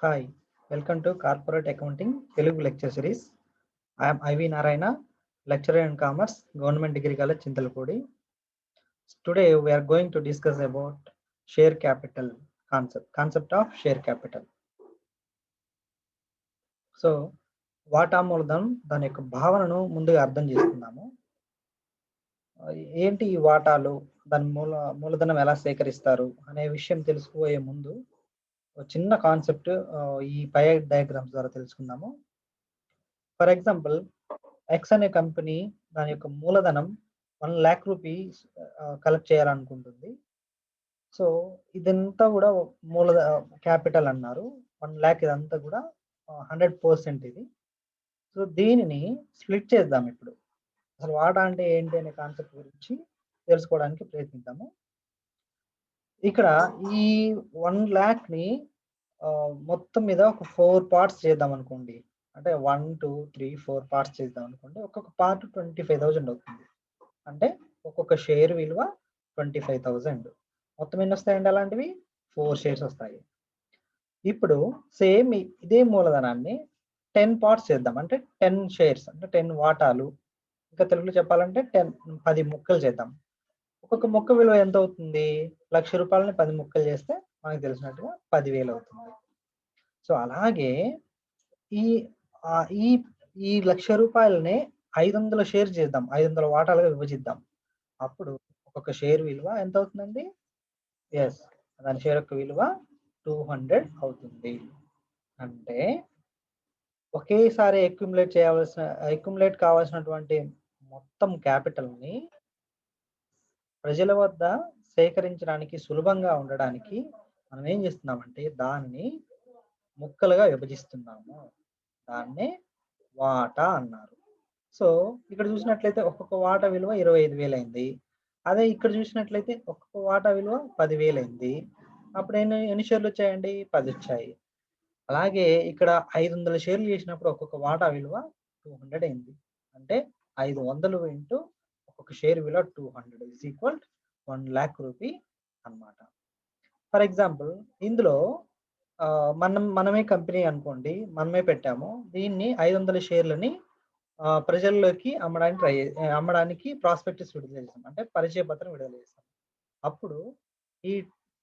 Hi welcome to corporate accounting Telugu lecture series I'm IV Narayana lecturer in commerce government degree college Chintalapudi today we're going to discuss about share capital concept concept of share capital so వాటా మూలధనం దాని యొక్క భావనను ముందుగా అర్థం చేసుకుందాము. ఏంటి ఈ వాటాలు దాని మూల మూలధనం ఎలా సేకరిస్తారు అనే విషయం తెలుసుకోబోయే ముందు చిన్న కాన్సెప్ట్ ఈ పై డయాగ్రామ్స్ ద్వారా తెలుసుకుందాము. ఫర్ ఎగ్జాంపుల్ ఎక్స్ అనే కంపెనీ దాని యొక్క మూలధనం వన్ ల్యాక్ రూపీస్ కలెక్ట్ చేయాలనుకుంటుంది. సో ఇదంతా కూడా మూలధ క్యాపిటల్ అన్నారు. వన్ ల్యాక్ ఇదంతా కూడా హండ్రెడ్ పర్సెంట్ ఇది. సో దీనిని స్ప్లిట్ చేద్దాం ఇప్పుడు. అసలు వాటా అంటే ఏంటి అనే కాన్సెప్ట్ గురించి తెలుసుకోవడానికి ప్రయత్నిద్దాము. ఇక్కడ ఈ వన్ ల్యాక్ని మొత్తం మీద ఒక ఫోర్ పార్ట్స్ చేద్దాం అనుకోండి. అంటే one two three four parts చేద్దాం అనుకోండి. ఒక్కొక్క పార్ట్ ట్వంటీ ఫైవ్ థౌజండ్ అవుతుంది. అంటే ఒక్కొక్క షేర్ విలువ ట్వంటీ ఫైవ్ థౌజండ్ మొత్తం ఎన్ని వస్తాయండి అలాంటివి? ఫోర్ షేర్స్ వస్తాయి. ఇప్పుడు సేమ్ ఇదే మూలధనాన్ని టెన్ పార్ట్స్ చేద్దాం. అంటే టెన్ షేర్స్ అంటే టెన్ వాటాలు. ఇంకా తెలుగులో చెప్పాలంటే టెన్ పది ముక్కలు చేద్దాం. ఒక్కొక్క మొక్క విలువ ఎంత అవుతుంది? లక్ష రూపాయలని పది ముక్కలు చేస్తే మనకు తెలిసినట్టుగా పదివేలు అవుతుంది. సో అలాగే ఈ ఈ ఈ లక్ష రూపాయలని ఐదు వందల షేర్ చేద్దాం. ఐదు వందల వాటాలుగా విభజిద్దాం. అప్పుడు ఒక్కొక్క షేర్ విలువ ఎంత అవుతుందండి? ఎస్ దాని షేర్ యొక్క విలువ టూ హండ్రెడ్ అవుతుంది. అంటే ఒకేసారి అక్యుములేట్ చేయవలసిన అక్యుములేట్ కావాల్సినటువంటి మొత్తం క్యాపిటల్ని ప్రజల వద్ద సేకరించడానికి సులభంగా ఉండడానికి మనం ఏం చేస్తున్నామంటే దాన్ని ముక్కలుగా విభజిస్తున్నాము. దాన్నే వాటా అన్నారు. సో ఇక్కడ చూసినట్లయితే ఒక్కొక్క వాటా విలువ ఇరవై ఐదు వేలు అయింది. అదే ఇక్కడ చూసినట్లయితే ఒక్కొక్క వాటా విలువ పదివేలు అయింది. అప్పుడు ఎన్ని ఎన్ని షేర్లు వచ్చాయండి? పది వచ్చాయి. అలాగే ఇక్కడ ఐదు వందల షేర్లు చేసినప్పుడు ఒక్కొక్క వాటా విలువ టూ హండ్రెడ్ అయింది. అంటే ఐదు వందలు ఇంటూ ఒక షేర్ విలువ two hundred is equal one lakh rupee అనమాట ఫర్ ఎగ్జాంపుల్ ఇందులో మనం మనమే కంపెనీ అనుకోండి మనమే పెట్టాము. దీన్ని ఐదు వందల షేర్లని ప్రజల్లోకి అమ్మడానికి ట్రై అమ్మడానికి ప్రాస్పెక్టస్ విడుదల చేస్తాం అంటే పరిచయ పత్రం విడుదల చేస్తాం అప్పుడు ఈ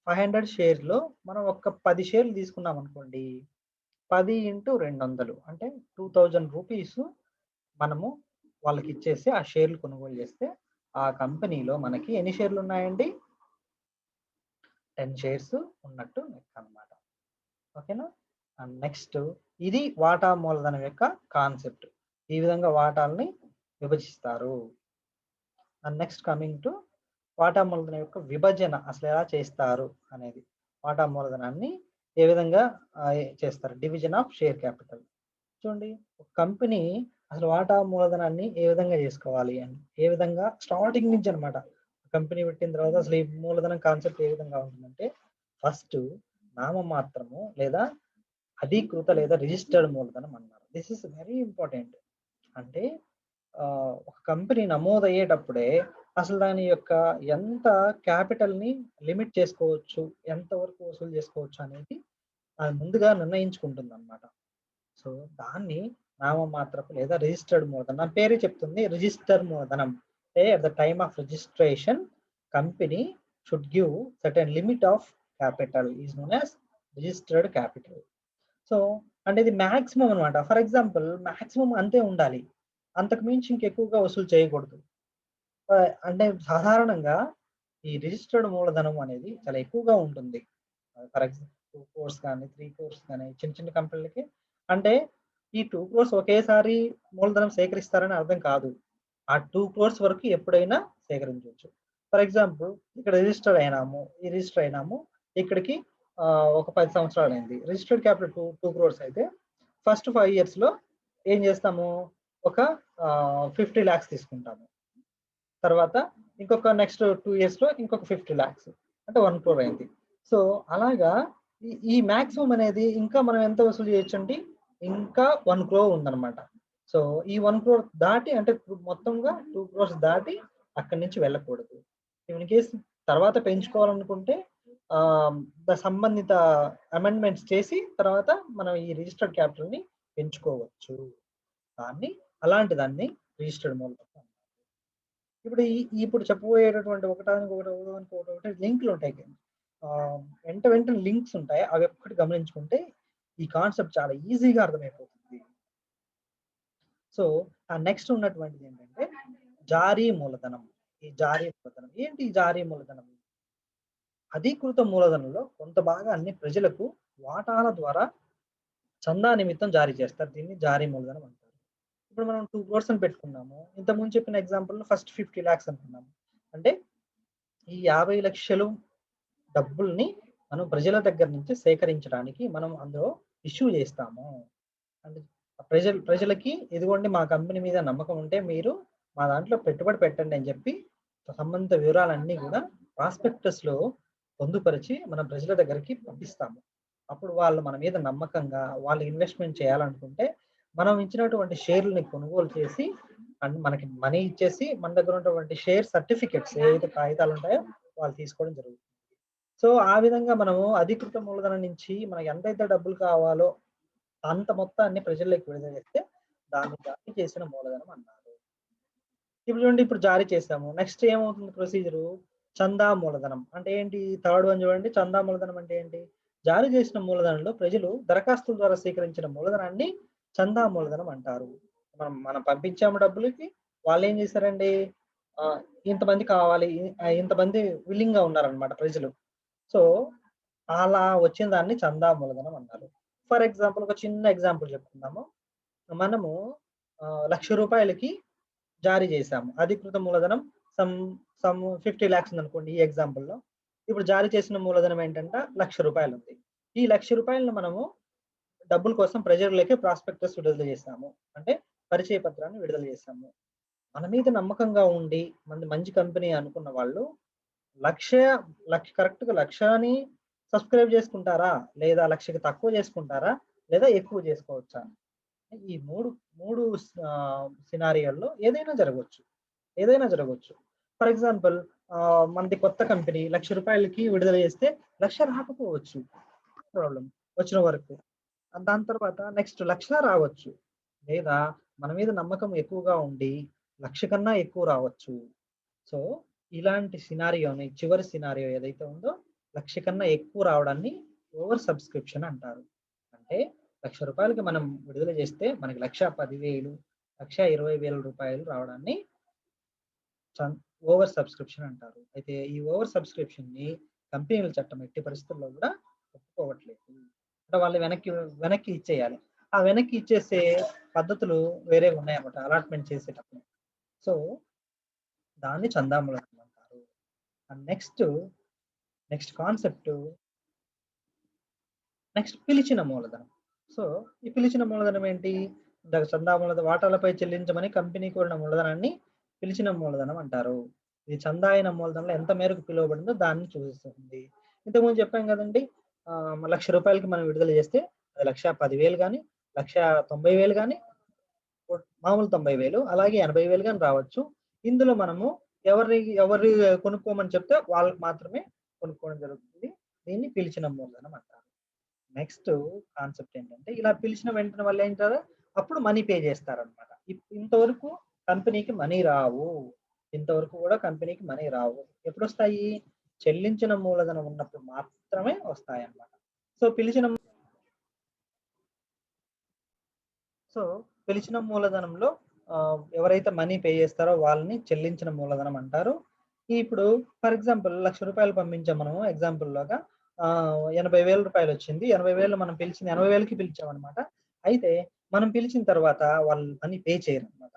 ఫైవ్ హండ్రెడ్ షేర్లో మనం ఒక పది షేర్లు తీసుకున్నాం అనుకోండి పది ఇంటూ రెండు వందలు అంటే టూ థౌజండ్ రూపీస్ మనము వాళ్ళకి ఇచ్చేసి ఆ షేర్లు కొనుగోలు చేస్తే ఆ కంపెనీలో మనకి ఎన్ని షేర్లు ఉన్నాయండి? టెన్ షేర్స్ ఉన్నట్టు లెక్క అనమాట ఓకేనా? అండ్ నెక్స్ట్ ఇది వాటా మూలధనం యొక్క కాన్సెప్ట్. ఈ విధంగా వాటాలని విభజిస్తారు. అండ్ నెక్స్ట్ కమింగ్ టు వాటా మూలధనం యొక్క విభజన అసలు ఎలా చేస్తారు అనేది. వాటా మూలధనాన్ని ఏ విధంగా చేస్తారు? Division of share capital. చూడండి ఒక కంపెనీ అసలు వాటా మూలధనాన్ని ఏ విధంగా చేసుకోవాలి అని. ఏ విధంగా? స్టార్టింగ్ నుంచి అనమాట కంపెనీ పెట్టిన తర్వాత అసలు ఈ మూలధనం కాన్సెప్ట్ ఏ విధంగా ఉంటుందంటే ఫస్ట్ నామమాత్రము లేదా అధీకృత లేదా రిజిస్టర్డ్ మూలధనం అన్నారు. దిస్ ఇస్ వెరీ ఇంపార్టెంట్ అంటే ఒక కంపెనీ నమోదయ్యేటప్పుడే అసలు దాని యొక్క ఎంత క్యాపిటల్ని లిమిట్ చేసుకోవచ్చు ఎంత వరకు వసూలు చేసుకోవచ్చు అనేది అది ముందుగా నిర్ణయించుకుంటుంది అనమాట సో దాన్ని నామమాత్రపు లేదా రిజిస్టర్డ్ మూలధనం. పేరు పేరే చెప్తుంది రిజిస్టర్ మూలధనం. అంటే at the time of registration company should give certain limit of capital is known as registered capital so అంటే ఇది మ్యాక్సిమం అనమాట ఫర్ ఎగ్జాంపుల్ మ్యాక్సిమం అంతే ఉండాలి. అంతకు మించి ఇంకెక్కువగా వసూలు చేయకూడదు. అంటే సాధారణంగా ఈ రిజిస్టర్డ్ మూలధనం అనేది చాలా ఎక్కువగా ఉంటుంది. ఫర్ ఎగ్జాంపుల్ టూ కోర్స్ కానీ త్రీ కోర్స్ కానీ చిన్న చిన్న కంపెనీలకి అంటే ఈ టూ క్రోర్స్ ఒకేసారి మూలధనం సేకరిస్తారని అర్థం కాదు. ఆ టూ క్రోర్స్ వరకు ఎప్పుడైనా సేకరించవచ్చు. ఫర్ ఎగ్జాంపుల్ ఇక్కడ రిజిస్టర్ అయినాము ఈ రిజిస్టర్ అయినాము ఇక్కడికి ఒక పది సంవత్సరాలు అయింది. Registered capital two two crores అయితే ఫస్ట్ ఫైవ్ ఇయర్స్లో ఏం చేస్తాము? ఒక ఫిఫ్టీ ల్యాక్స్ తీసుకుంటాము. తర్వాత ఇంకొక నెక్స్ట్ టూ ఇయర్స్లో ఇంకొక ఫిఫ్టీ ల్యాక్స్ అంటే వన్ క్రోర్ అయింది. సో అలాగా ఈ మ్యాక్సిమం అనేది ఇంకా మనం ఎంత వసూలు చేయొచ్చండి? ఇంకా వన్ క్రో ఉందన్నమాట. సో ఈ వన్ క్రోర్ దాటి అంటే మొత్తంగా టూ క్రోర్స్ దాటి అక్కడి నుంచి వెళ్ళకూడదు. ఇన్ కేస్ తర్వాత పెంచుకోవాలనుకుంటే సంబంధిత అమెండ్మెంట్స్ చేసి తర్వాత మనం ఈ రిజిస్టర్డ్ క్యాపిటల్ని పెంచుకోవచ్చు. దాన్ని అలాంటి దాన్ని రిజిస్టర్డ్ మూలధనం ఇప్పుడు ఈ ఇప్పుడు చెప్పబోయేటటువంటి ఒకటానికి ఒకటి ఒకటానికి ఒకటి ఒకటి లింకులు ఉంటాయి వెంట వెంటనే లింక్స్ ఉంటాయి. అవి ఒక్కటి గమనించుకుంటే ఈ కాన్సెప్ట్ చాలా ఈజీగా అర్థమైపోతుంది. సో ఆ నెక్స్ట్ ఉన్నటువంటిది ఏంటంటే జారీ మూలధనం. ఈ జారీ మూలధనం. ఏంటి ఈ జారీ మూలధనం? అధీకృత మూలధనంలో కొంత భాగాన్ని ప్రజలకు వాటాల ద్వారా చందా నిమిత్తం జారీ చేస్తారు. దీన్ని జారీ మూలధనం అంటారు. ఇప్పుడు మనం టూ క్రోర్స్ అని పెట్టుకున్నాము. ఇంతకుముందు చెప్పిన ఎగ్జాంపుల్ ఫస్ట్ ఫిఫ్టీ ల్యాక్స్ అనుకున్నాము. అంటే ఈ యాభై లక్షలు డబ్బుల్ని మనం ప్రజల దగ్గర నుంచి సేకరించడానికి మనం అందులో ఇష్యూ చేస్తాము. అంటే ప్రజలు ప్రజలకి ఇదిగోండి మా కంపెనీ మీద నమ్మకం ఉంటే మీరు మా దాంట్లో పెట్టుబడి పెట్టండి అని చెప్పి సంబంధిత వివరాలన్నీ కూడా ప్రాస్పెక్టస్లో పొందుపరిచి మన ప్రజల దగ్గరికి పంపిస్తాము. అప్పుడు వాళ్ళు మన మీద నమ్మకంగా వాళ్ళు ఇన్వెస్ట్మెంట్ చేయాలనుకుంటే మనం ఇచ్చినటువంటి షేర్లని కొనుగోలు చేసి అండ్ మనకి మనీ ఇచ్చేసి మన దగ్గర ఉన్నటువంటి షేర్ సర్టిఫికెట్స్ ఏవైతే కాగితాలు ఉంటాయో వాళ్ళు తీసుకోవడం జరుగుతుంది. సో ఆ విధంగా మనము అధికృత మూలధనం నుంచి మనకు ఎంతైతే డబ్బులు కావాలో అంత మొత్తాన్ని ప్రజల్లోకి విడుదల చేస్తే దాన్ని జారీ చేసిన మూలధనం అన్నారు. ఇప్పుడు చూడండి ఇప్పుడు జారీ చేసాము నెక్స్ట్ ఏమవుతుంది ప్రొసీజరు? చందా మూలధనం. అంటే ఏంటి? థర్డ్ వన్ చూడండి. చందా మూలధనం అంటే ఏంటి? జారీ చేసిన మూలధనంలో ప్రజలు దరఖాస్తుల ద్వారా స్వీకరించిన మూలధనాన్ని చందా మూలధనం అంటారు. మనం మనం పంపించాము డబ్బులకి వాళ్ళు ఏం చేశారండి? ఇంతమంది కావాలి ఇంతమంది విల్లింగ్గా ఉన్నారనమాట ప్రజలు. సో అలా వచ్చిన దాన్ని చందా మూలధనం అన్నారు ఫర్ ఎగ్జాంపుల్ ఒక చిన్న ఎగ్జాంపుల్ చెప్పుకుందాము. మనము లక్ష రూపాయలకి జారీ చేశాము. అధికృత మూలధనం సమ్ సమ్ ఫిఫ్టీ ల్యాక్స్ అనుకోండి ఈ ఎగ్జాంపుల్లో. ఇప్పుడు జారీ చేసిన మూలధనం ఏంటంటే? లక్ష రూపాయలు ఉంది ఈ లక్ష రూపాయలను మనము డబ్బుల కోసం ప్రజలకి ప్రాస్పెక్టస్ విడుదల చేసాము అంటే పరిచయ పత్రాన్ని విడుదల చేసాము మన మీద నమ్మకంగా ఉండి మంది మంచి కంపెనీ అనుకున్న వాళ్ళు లక్ష లక్ష కరెక్ట్గా లక్షని సబ్స్క్రైబ్ చేసుకుంటారా? లేదా లక్షకి తక్కువ చేసుకుంటారా? లేదా ఎక్కువ చేసుకోవచ్చా? ఈ మూడు మూడు సినారియోల్లో ఏదైనా జరగవచ్చు. ఏదైనా జరగవచ్చు. ఫర్ ఎగ్జాంపుల్ మనది కొత్త కంపెనీ లక్ష రూపాయలకి విడుదల చేస్తే లక్ష రాకపోవచ్చు. ప్రాబ్లం వచ్చిన వరకు. దాని తర్వాత నెక్స్ట్ లక్ష రావచ్చు. లేదా మన మీద నమ్మకం ఎక్కువగా ఉండి లక్ష కన్నా ఎక్కువ రావచ్చు. సో ఇలాంటి సినారియోని చివరి సినారియో ఏదైతే ఉందో లక్ష కన్నా ఎక్కువ రావడాన్ని ఓవర్ సబ్స్క్రిప్షన్ అంటారు. అంటే లక్ష రూపాయలకి మనం విడుదల చేస్తే మనకి లక్ష పదివేలు లక్ష ఇరవై వేల రూపాయలు రావడాన్ని ఓవర్ సబ్స్క్రిప్షన్ అంటారు. అయితే ఈ ఓవర్ సబ్స్క్రిప్షన్ని కంపెనీల చట్టం ఎట్టి పరిస్థితుల్లో కూడా ఒప్పుకోవట్లేదు. అంటే వాళ్ళు వెనక్కి వెనక్కి ఇచ్చేయాలి. ఆ వెనక్కి ఇచ్చేసే పద్ధతులు వేరే ఉన్నాయన్నమాట అలాట్మెంట్ చేసేటప్పుడు. సో దాన్ని చందామూలధనం and next next concept next పిలిచిన మూలధనం. సో ఈ పిలిచిన మూలధనం ఏంటి? చందా మూలధన వాటాలపై చెల్లించమని కంపెనీ కోరిన మూలధనాన్ని పిలిచిన మూలధనం అంటారు. ఇది చందా అయిన మూలధనంలో ఎంత మేరకు పిలువబడిందో దాన్ని చూపిస్తుంది ఇంతకుముందు చెప్పాం కదండి లక్ష రూపాయలకి మనం విడుదల చేస్తే అది లక్ష పదివేలు కానీ లక్ష తొంభై వేలు కానీ మామూలు తొంభై వేలు అలాగే ఎనభై వేలు కానీ రావచ్చు. ఇందులో మనము ఎవరి ఎవరి కొనుక్కోమని చెప్తే వాళ్ళకి మాత్రమే కొనుక్కోవడం జరుగుతుంది. దీన్ని పిలిచిన మూలధనం అంటారు నెక్స్ట్ కాన్సెప్ట్ ఏంటంటే ఇలా పిలిచిన వెంటనే వాళ్ళు ఏంటారు అప్పుడు మనీ పే చేస్తారనమాట. ఇంతవరకు కంపెనీకి మనీ రావు. ఇంతవరకు కూడా కంపెనీకి మనీ రావు. ఎప్పుడు వస్తాయి చెల్లించిన మూలధనం ఉన్నప్పుడు మాత్రమే వస్తాయి అన్నమాట సో పిలిచిన సో పిలిచిన మూలధనంలో ఎవరైతే మనీ పే చేస్తారో వాళ్ళని చెల్లించిన మూలధనం అంటారు. ఇప్పుడు ఫర్ ఎగ్జాంపుల్ లక్ష రూపాయలు పంపించాం మనము ఎగ్జాంపుల్లోగా ఎనభై వేల రూపాయలు వచ్చింది. ఎనభై వేలు మనం పిలిచిన ఎనభై వేలకి పిలిచామన్నమాట. అయితే మనం పిలిచిన తర్వాత వాళ్ళు మనీ పే చేయరు అనమాట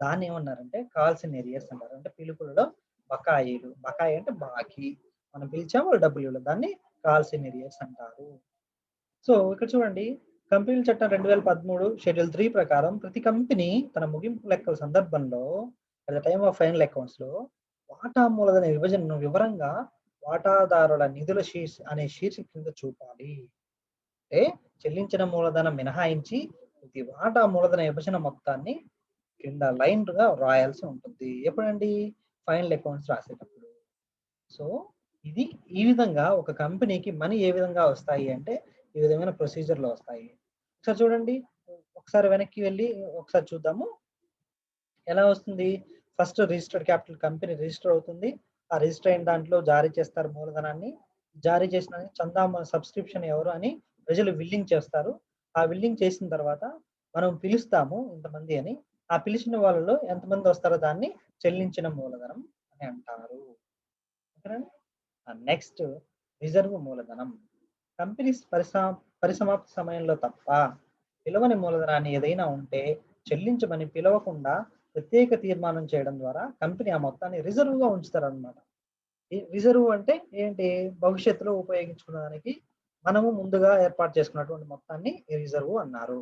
దాన్ని ఏమన్నారంటే కాల్సిన ఏరియాస్ అంటారు. అంటే పిలుపులలో బకాయిలు. బకాయి అంటే బాకీ. మనం పిలిచాము వాళ్ళు డబ్బులు ఇవ్వలేదు. దాన్ని కాల్సిన ఏరియర్స్ అంటారు. సో ఇక్కడ చూడండి కంపెనీల చట్టం రెండు వేల పదమూడు షెడ్యూల్ త్రీ ప్రకారం ప్రతి కంపెనీ తన ముగింపు లెక్కల సందర్భంలో at the time of final అకౌంట్స్లో వాటా మూలధన విభజనను వివరంగా వాటాదారుల నిధుల శీర్ష అనే శీర్షిక కింద చూపాలి. అంటే చెల్లించిన మూలధనం మినహాయించి ప్రతి వాటా మూలధన విభజన మొత్తాన్ని కింద లైన్గా రాయాల్సి ఉంటుంది. ఎప్పుడండి? ఫైనల్ అకౌంట్స్ రాసేటప్పుడు. సో ఇది ఈ విధంగా ఒక కంపెనీకి మనీ ఏ విధంగా వస్తాయి అంటే ఈ విధమైన ప్రొసీజర్లు వస్తాయి. ఒకసారి చూడండి. ఒకసారి వెనక్కి వెళ్ళి ఒకసారి చూద్దాము. ఎలా వస్తుంది? First registered capital company register అవుతుంది. ఆ రిజిస్టర్ అయిన దాంట్లో జారీ చేస్తారు మూలధనాన్ని. జారీ చేసిన చందా సబ్స్క్రిప్షన్ ఎవరు అని ప్రజలు విల్లింగ్ చేస్తారు. ఆ విల్లింగ్ చేసిన తర్వాత మనం పిలుస్తాము ఇంతమంది అని. ఆ పిలిచిన వాళ్ళలో ఎంతమంది వస్తారో దాన్ని చెల్లించిన మూలధనం అని అంటారు. నెక్స్ట్ రిజర్వ్ మూలధనం. కంపెనీస్ పరిశ్రమ పరిసమాప్తి సమయంలో తప్ప పిలవని మూలధనాన్ని ఏదైనా ఉంటే చెల్లించమని పిలవకుండా ప్రత్యేక తీర్మానం చేయడం ద్వారా కంపెనీ ఆ మొత్తాన్ని రిజర్వ్గా రిజర్వ్ అంటే ఏంటి? భవిష్యత్తులో ఉపయోగించుకోవడానికి మనము ముందుగా ఏర్పాటు చేసుకున్నటువంటి మొత్తాన్ని రిజర్వ్ అన్నారు.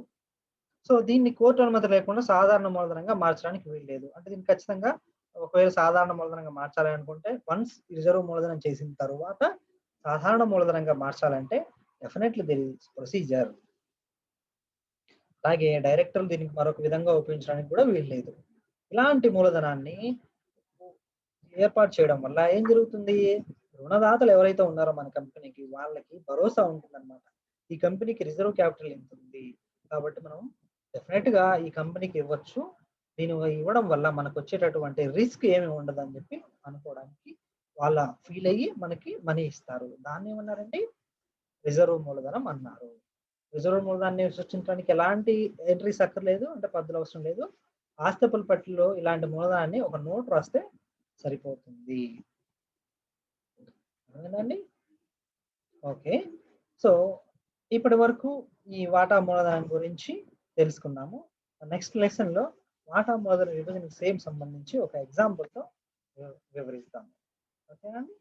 సో దీన్ని కోర్టు అనుమతి లేకుండా సాధారణ మూలధనంగా మార్చడానికి వీల్లేదు. అంటే దీన్ని ఖచ్చితంగా ఒకవేళ సాధారణ మూలధనంగా మార్చాలి అనుకుంటే వన్స్ రిజర్వ్ మూలధనం చేసిన తర్వాత సాధారణ మూలధనంగా మార్చాలంటే డెఫినెట్లీ దిర్ ఇస్ ప్రొసీజర్ అలాగే డైరెక్టర్ దీనికి మరొక విధంగా ఉపయోగించడానికి కూడా వీల్లేదు ఇలాంటి మూలధనాన్ని ఏర్పాటు చేయడం వల్ల ఏం జరుగుతుంది? రుణదాతలు ఎవరైతే ఉన్నారో మన కంపెనీకి వాళ్ళకి భరోసా ఉంటుందన్నమాట. ఈ కంపెనీకి రిజర్వ్ క్యాపిటల్ ఎంత ఉంది? కాబట్టి మనం డెఫినెట్గా ఈ కంపెనీకి ఇవ్వచ్చు. దీని ఇవ్వడం వల్ల మనకు వచ్చేటటువంటి రిస్క్ ఏమి ఉండదు అని చెప్పి అనుకోవడానికి వాళ్ళ ఫీల్ అయ్యి మనకి మనీ ఇస్తారు. దాన్ని ఏమన్నారండి? రిజర్వ్ మూలధనం అన్నారు. రిజర్వ్ మూలధనాన్ని సృష్టించడానికి ఎలాంటి ఎంట్రీస్ అక్కర్లేదు అంటే పద్ధతులు అవసరం లేదు. ఆస్తపుల పట్టిలో ఇలాంటి మూలధనాన్ని ఒక నోట్ రాస్తే సరిపోతుంది. అండి ఓకే. సో ఇప్పటి వరకు ఈ వాటా మూలధనం గురించి తెలుసుకున్నాము. నెక్స్ట్ లెసన్లో వాటా మూలధన విభజన సేమ్ సంబంధించి ఒక ఎగ్జాంపుల్తో వివరిస్తాము. ఓకేనండి